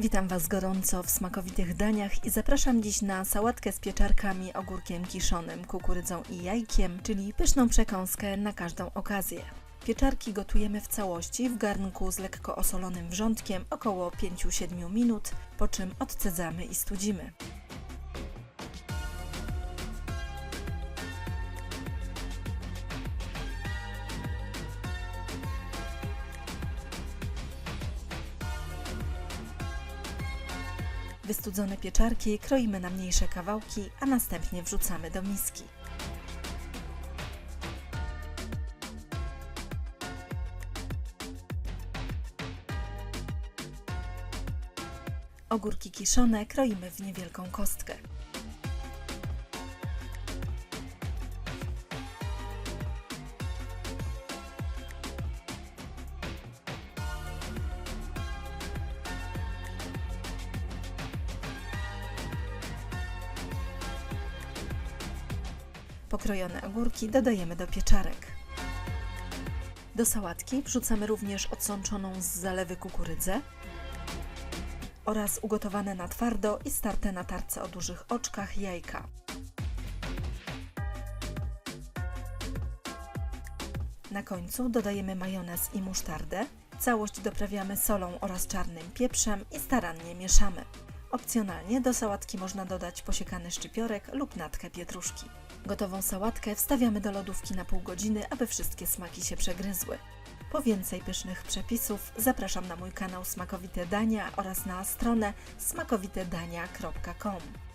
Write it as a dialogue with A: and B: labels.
A: Witam Was gorąco w smakowitych daniach i zapraszam dziś na sałatkę z pieczarkami, ogórkiem kiszonym, kukurydzą i jajkiem, czyli pyszną przekąskę na każdą okazję. Pieczarki gotujemy w całości w garnku z lekko osolonym wrzątkiem około 5-7 minut, po czym odcedzamy i studzimy. Wystudzone pieczarki kroimy na mniejsze kawałki, a następnie wrzucamy do miski. Ogórki kiszone kroimy w niewielką kostkę. Pokrojone ogórki dodajemy do pieczarek. Do sałatki wrzucamy również odsączoną z zalewy kukurydzę oraz ugotowane na twardo i starte na tarce o dużych oczkach jajka. Na końcu dodajemy majonez i musztardę. Całość doprawiamy solą oraz czarnym pieprzem i starannie mieszamy. Opcjonalnie do sałatki można dodać posiekany szczypiorek lub natkę pietruszki. Gotową sałatkę wstawiamy do lodówki na pół godziny, aby wszystkie smaki się przegryzły. Po więcej pysznych przepisów zapraszam na mój kanał Smakowite Dania oraz na stronę smakowitedania.com.